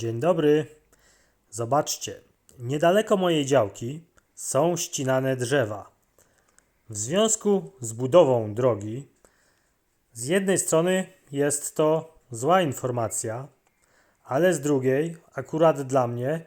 Dzień dobry. Zobaczcie, niedaleko mojej działki są ścinane drzewa. W związku z budową drogi, z jednej strony jest to zła informacja, ale z drugiej, akurat dla mnie,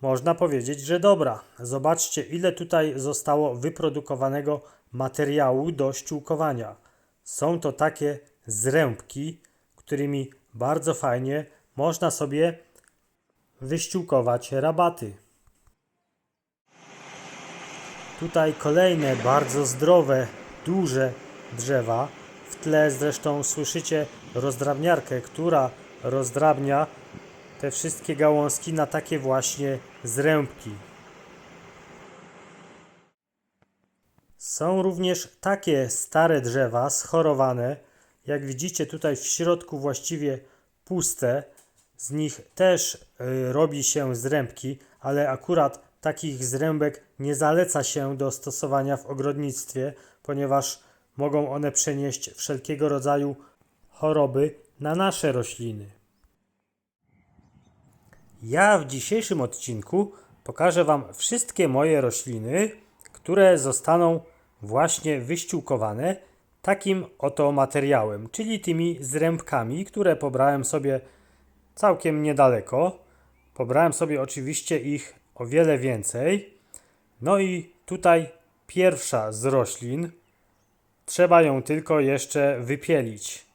można powiedzieć, że dobra. Zobaczcie, ile tutaj zostało wyprodukowanego materiału do ściółkowania. Są to takie zrębki, którymi bardzo fajnie można sobie wyściółkować rabaty. Tutaj kolejne bardzo zdrowe, duże drzewa. W tle zresztą słyszycie rozdrabniarkę, która rozdrabnia te wszystkie gałązki na takie właśnie zrębki. Są również takie stare drzewa schorowane, jak widzicie tutaj w środku właściwie puste. Z nich też y, robi się zrębki, ale akurat takich zrębek nie zaleca się do stosowania w ogrodnictwie, ponieważ mogą one przenieść wszelkiego rodzaju choroby na nasze rośliny. Ja w dzisiejszym odcinku pokażę Wam wszystkie moje rośliny, które zostaną właśnie wyściółkowane takim oto materiałem, czyli tymi zrębkami, które pobrałem sobie całkiem niedaleko. Pobrałem sobie oczywiście ich o wiele więcej. No i tutaj pierwsza z roślin. Trzeba ją tylko jeszcze wypielić.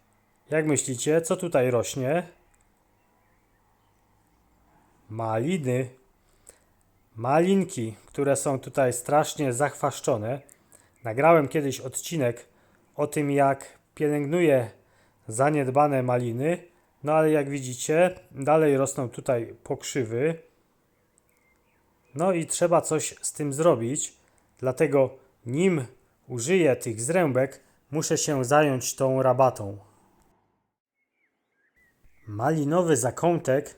Jak myślicie, co tutaj rośnie? Maliny. Malinki, które są tutaj strasznie zachwaszczone. Nagrałem kiedyś odcinek o tym, jak pielęgnuję zaniedbane maliny. No ale jak widzicie, dalej rosną tutaj pokrzywy. No i trzeba coś z tym zrobić. Dlatego nim użyję tych zrębek, muszę się zająć tą rabatą. Malinowy zakątek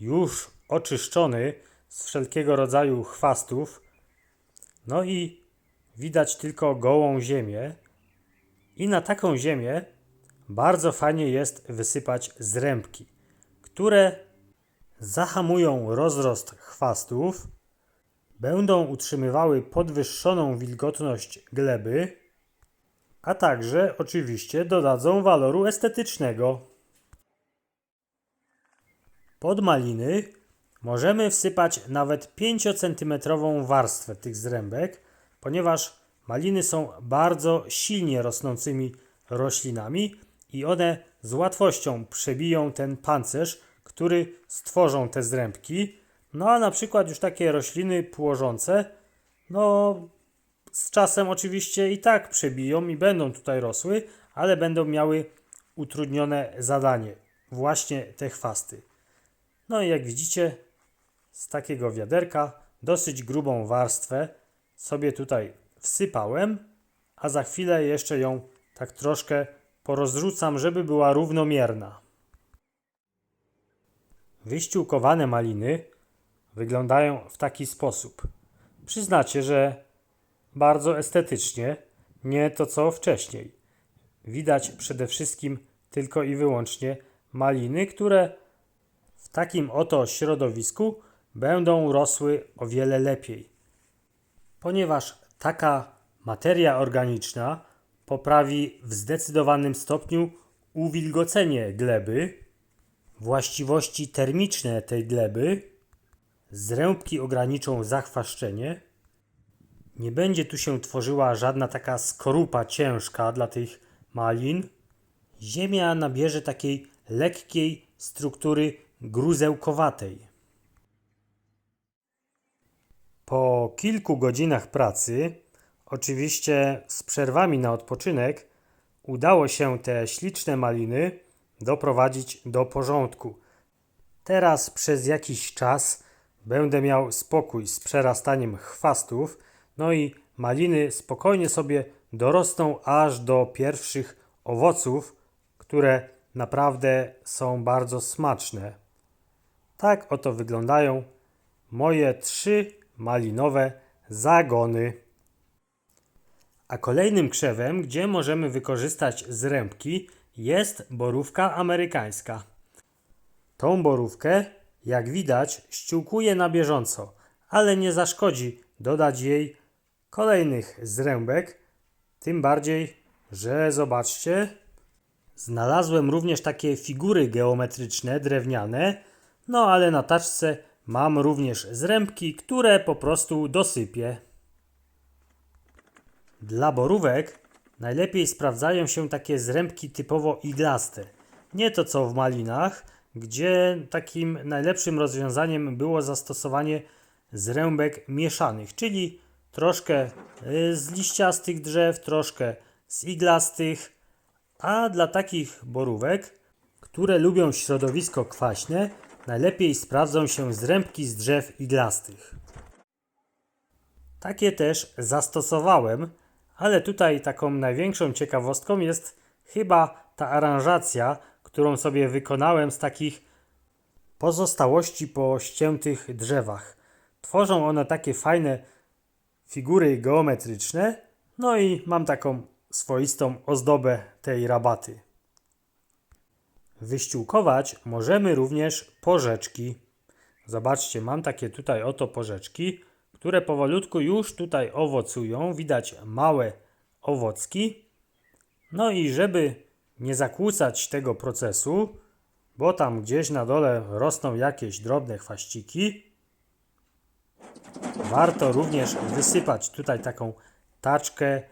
już oczyszczony z wszelkiego rodzaju chwastów. No i widać tylko gołą ziemię. I na taką ziemię bardzo fajnie jest wysypać zrębki, które zahamują rozrost chwastów, będą utrzymywały podwyższoną wilgotność gleby, a także oczywiście dodadzą waloru estetycznego. Pod maliny możemy wsypać nawet 5 cm warstwę tych zrębek, ponieważ maliny są bardzo silnie rosnącymi roślinami i one z łatwością przebiją ten pancerz, który stworzą te zrębki. No a na przykład już takie rośliny płożące, no z czasem oczywiście i tak przebiją i będą tutaj rosły, ale będą miały utrudnione zadanie, właśnie te chwasty. No i jak widzicie, z takiego wiaderka dosyć grubą warstwę sobie tutaj wsypałem, a za chwilę jeszcze ją tak troszkę porozrzucam, żeby była równomierna. Wyściółkowane maliny wyglądają w taki sposób. Przyznacie, że bardzo estetycznie, nie to co wcześniej. Widać przede wszystkim tylko i wyłącznie maliny, które w takim oto środowisku będą rosły o wiele lepiej. Ponieważ taka materia organiczna poprawi w zdecydowanym stopniu uwilgocenie gleby, właściwości termiczne tej gleby, zrębki ograniczą zachwaszczenie, nie będzie tu się tworzyła żadna taka skorupa ciężka dla tych malin. Ziemia nabierze takiej lekkiej struktury gruzełkowatej. Po kilku godzinach pracy Oczywiście z przerwami na odpoczynek udało się te śliczne maliny doprowadzić do porządku. Teraz przez jakiś czas będę miał spokój z przerastaniem chwastów, no i maliny spokojnie sobie dorosną aż do pierwszych owoców, które naprawdę są bardzo smaczne. Tak oto wyglądają moje trzy malinowe zagony. A kolejnym krzewem, gdzie możemy wykorzystać zrębki, jest borówka amerykańska. Tą borówkę, jak widać, ściółkuje na bieżąco, ale nie zaszkodzi dodać jej kolejnych zrębek, tym bardziej, że zobaczcie, znalazłem również takie figury geometryczne, drewniane, no ale na taczce mam również zrębki, które po prostu dosypię. Dla borówek najlepiej sprawdzają się takie zrębki typowo iglaste. Nie to co w malinach, gdzie takim najlepszym rozwiązaniem było zastosowanie zrębek mieszanych, czyli troszkę y, z liściastych drzew, troszkę z iglastych, a dla takich borówek, które lubią środowisko kwaśne, najlepiej sprawdzą się zrębki z drzew iglastych. Takie też zastosowałem, ale tutaj taką największą ciekawostką jest chyba ta aranżacja, którą sobie wykonałem z takich pozostałości po ściętych drzewach. Tworzą one takie fajne figury geometryczne, no i mam taką swoistą ozdobę tej rabaty. Wyściółkować możemy również porzeczki. Zobaczcie, mam takie tutaj oto porzeczki, które powolutku już tutaj owocują. Widać małe owocki. No i żeby nie zakłócać tego procesu, bo tam gdzieś na dole rosną jakieś drobne chwaściki, warto również wysypać tutaj taką taczkę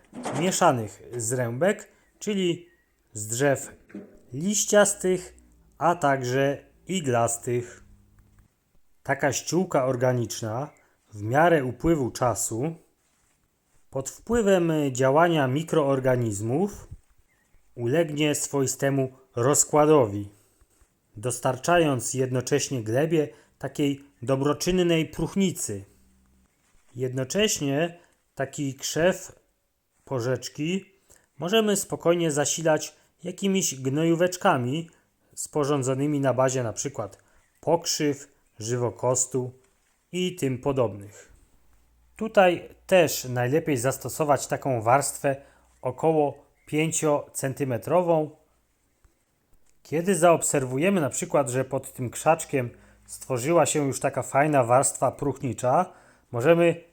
mieszanych zrębek, czyli z drzew liściastych, a także iglastych. Taka ściółka organiczna w miarę upływu czasu pod wpływem działania mikroorganizmów ulegnie swoistemu rozkładowi, dostarczając jednocześnie glebie takiej dobroczynnej próchnicy. Jednocześnie taki krzew porzeczki możemy spokojnie zasilać jakimiś gnojóweczkami sporządzonymi na bazie np. pokrzyw, żywokostu i tym podobnych. Tutaj też najlepiej zastosować taką warstwę około 5 cm. Kiedy zaobserwujemy na przykład, że pod tym krzaczkiem stworzyła się już taka fajna warstwa próchnicza, możemy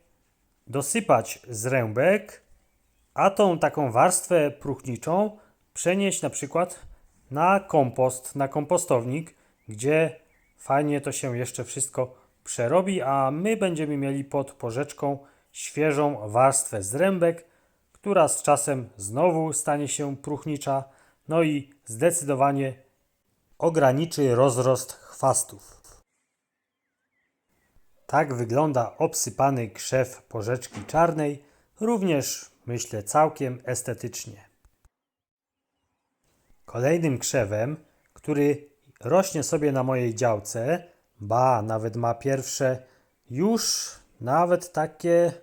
dosypać zrębek, a tą taką warstwę próchniczą przenieść na przykład na kompost, na kompostownik, gdzie fajnie to się jeszcze wszystko przerobi, a my będziemy mieli pod porzeczką świeżą warstwę zrębek, która z czasem znowu stanie się próchnicza, no i zdecydowanie ograniczy rozrost chwastów. Tak wygląda obsypany krzew porzeczki czarnej, również myślę całkiem estetycznie. Kolejnym krzewem, który rośnie sobie na mojej działce, ba, nawet ma pierwsze już nawet takie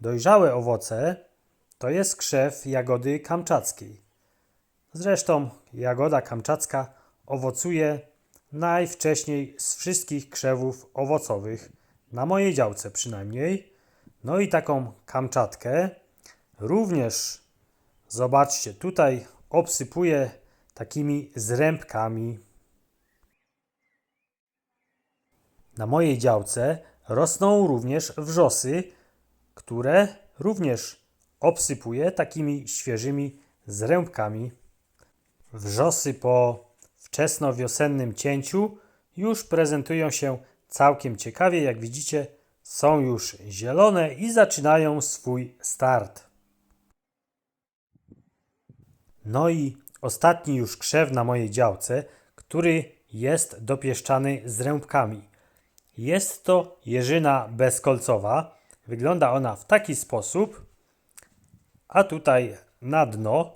dojrzałe owoce, to jest krzew jagody kamczackiej. Zresztą jagoda kamczacka owocuje najwcześniej z wszystkich krzewów owocowych, na mojej działce przynajmniej. No i taką kamczatkę również, zobaczcie, tutaj obsypuję takimi zrębkami. Na mojej działce rosną również wrzosy, które również obsypuję takimi świeżymi zrębkami. Wrzosy po wczesnowiosennym cięciu już prezentują się całkiem ciekawie. Jak widzicie, są już zielone i zaczynają swój start. No i ostatni już krzew na mojej działce, który jest dopieszczany zrębkami. Jest to jeżyna bezkolcowa. Wygląda ona w taki sposób, a tutaj na dno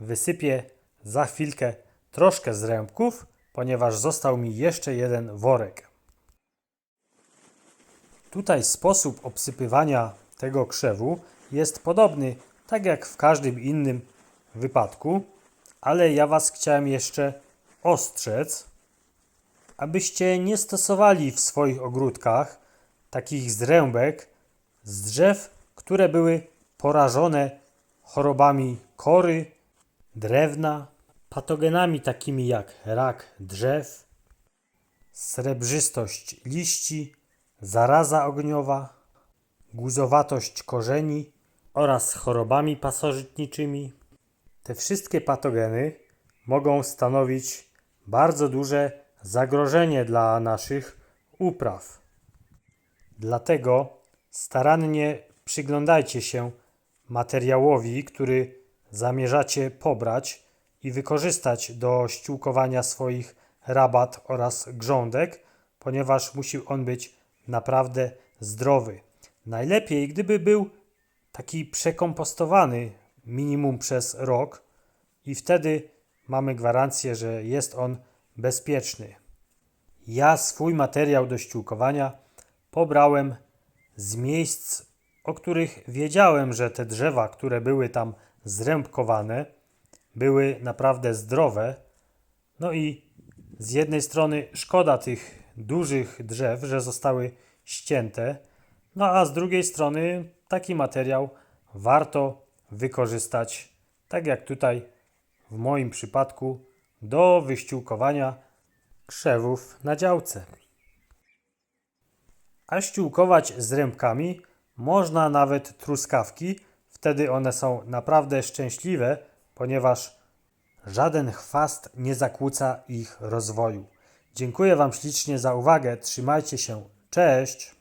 wysypię za chwilkę troszkę zrębków, ponieważ został mi jeszcze jeden worek. Tutaj sposób obsypywania tego krzewu jest podobny, tak jak w każdym innym wypadku, ale ja Was chciałem jeszcze ostrzec, abyście nie stosowali w swoich ogródkach takich zrębek z drzew, które były porażone chorobami kory, drewna, patogenami takimi jak rak drzew, srebrzystość liści, zaraza ogniowa, guzowatość korzeni oraz chorobami pasożytniczymi. Te wszystkie patogeny mogą stanowić bardzo duże zagrożenie dla naszych upraw. Dlatego starannie przyglądajcie się materiałowi, który zamierzacie pobrać i wykorzystać do ściółkowania swoich rabat oraz grządek, ponieważ musi on być naprawdę zdrowy. Najlepiej, gdyby był taki przekompostowany minimum przez rok i wtedy mamy gwarancję, że jest on bezpieczny. Ja swój materiał do ściółkowania pobrałem z miejsc, o których wiedziałem, że te drzewa, które były tam zrębkowane, były naprawdę zdrowe. No i z jednej strony szkoda tych dużych drzew, że zostały ścięte, no a z drugiej strony taki materiał warto wykorzystać, tak jak tutaj w moim przypadku, do wyściółkowania krzewów na działce. A ściółkować z rębkami można nawet truskawki, wtedy one są naprawdę szczęśliwe, ponieważ żaden chwast nie zakłóca ich rozwoju. Dziękuję Wam ślicznie za uwagę, trzymajcie się, cześć!